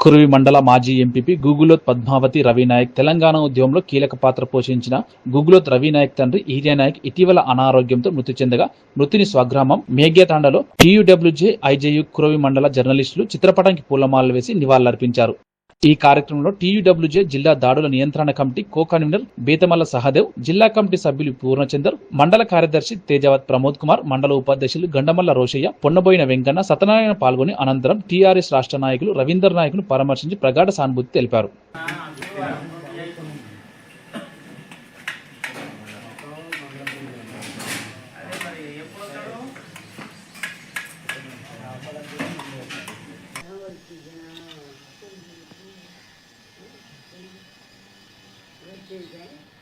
కురువి మండల మాజీ ఎంపీపీ గూగులోత్ పద్మావతి రవినాయక్ తెలంగాణ ఉద్యమంలో కీలక పాత్ర పోషించిన గూగులోత్ రవినాయక్ తండ్రి ఈర్యానాయక్ ఇటీవల అనారోగ్యంతో మృతి చెందగా మృతిని స్వగ్రామం మేఘ్యతాండలో టీయూడబ్ల్యూజే ఐజేయు కురవి మండల జర్నలిస్టులు చిత్రపటానికి పూలమాలలు వేసి నివాళులర్పించారు. ఈ కార్యక్రమంలో టీయూడబ్ల్యూజే జిల్లా దాడుల నియంత్రణ committee co convener Bethamalla Sahadev జిల్లా కమిటీ సభ్యులు పూర్ణచందర్ మండల కార్యదర్శి తేజవత్ ప్రమోద్ కుమార్ మండల ఉపాధ్యక్షులు గండమల్ల రోషయ్య పొన్నబోయిన వెంకన్న సత్యనారాయణ పాల్గొని అనంతరం టీఆర్ఎస్ రాష్ట్ర నాయకులు రవీందర్ నాయకును పరామర్శించి ప్రగాఢ సానుభూతి తెలిపారు. Thank you, Jane.